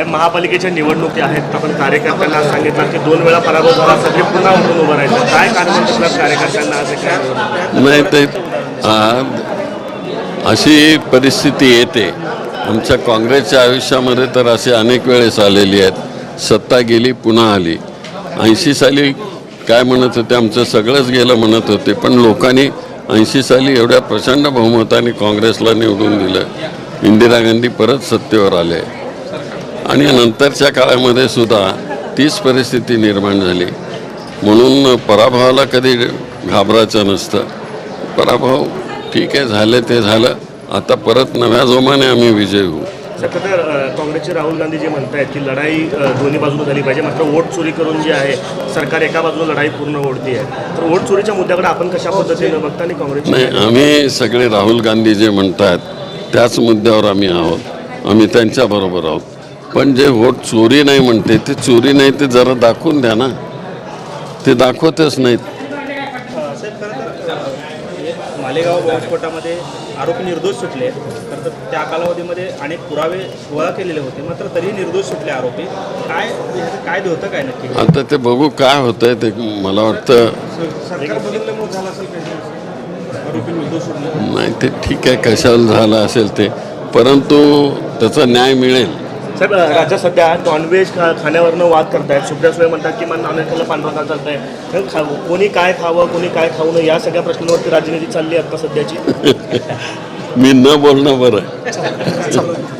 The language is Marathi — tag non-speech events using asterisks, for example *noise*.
साहेब महापालिकेच्या निवडणुकी आहेत. आपण कार्यकर्त्यांना सांगितलं की दोन वेळा पराभव झाला असेल पुन्हा उठून उभं राहायचं. काय कारण म्हणतात कार्यकर्त्यांना असे काय? नाही ते अशी परिस्थिती येते. आमच्या काँग्रेसच्या आयुष्यामध्ये तर असे अनेक वेळेस आलेली आहेत. सत्ता गेली पुन्हा आली. ऐंशी साली काय म्हणत होते? आमचं सगळंच गेलं म्हणत होते. पण लोकांनी ऐंशी साली एवढ्या प्रचंड बहुमताने काँग्रेसला निवडून दिलं. इंदिरा गांधी परत सत्तेवर आले. आणि नंतरच्या काळामध्ये सुद्धा तीच परिस्थिती निर्माण झाली. म्हणून पराभवाला कधी घाबरायचं नसतं. पराभव ठीक आहे झालं ते झालं. आता परत नव्या जोमाने आम्ही विजय होऊ. काँग्रेसचे राहुल गांधी जे म्हणतायत की लढाई दोन्ही बाजूने झाली पाहिजे. मात्र वोट चोरी करून जी आहे सरकार एका बाजूला लढाई पूर्ण ओढती आहे तर वोट चोरीच्या मुद्द्याकडे आपण कशा पद्धतीनं बघता आणि काँग्रेस नाही आम्ही सगळे राहुल गांधी जे म्हणतात त्याच मुद्द्यावर आम्ही आहोत. आम्ही त्यांच्याबरोबर आहोत. पण जे वोट चोरी नाही म्हणते ते चोरी नाही ते जरा दाखवून द्या ना. ते दाखवतच नाहीत. मालेगाव बॉम्बस्फोटामध्ये आरोपी निर्दोष सुटले. खरं तर त्या कालावधीमध्ये अनेक पुरावे गोळा केलेले होते. मात्र तरीही निर्दोष सुटले आरोपी. काय ह्याचं काय होतं काय नक्की? आता ते बघू काय होतंय ते मला वाटतं नाही ते ठीक आहे कशाला झालं असेल ते. परंतु त्याचा न्याय मिळेल. साहेब राज्यात सध्या नॉनव्हेज खा खाण्यावरनं वाद करतायत. सुप्रिया सुळे म्हणतात की मला नॉनव्हेज खाल्लं पांढरा का चालतंय तर खा कोणी काय खावं कोणी काय खाऊ नये या सगळ्या प्रश्नांवरती राजनीती चालली आहे आता सध्याची. *laughs* मी न बोलणं बरं. *laughs*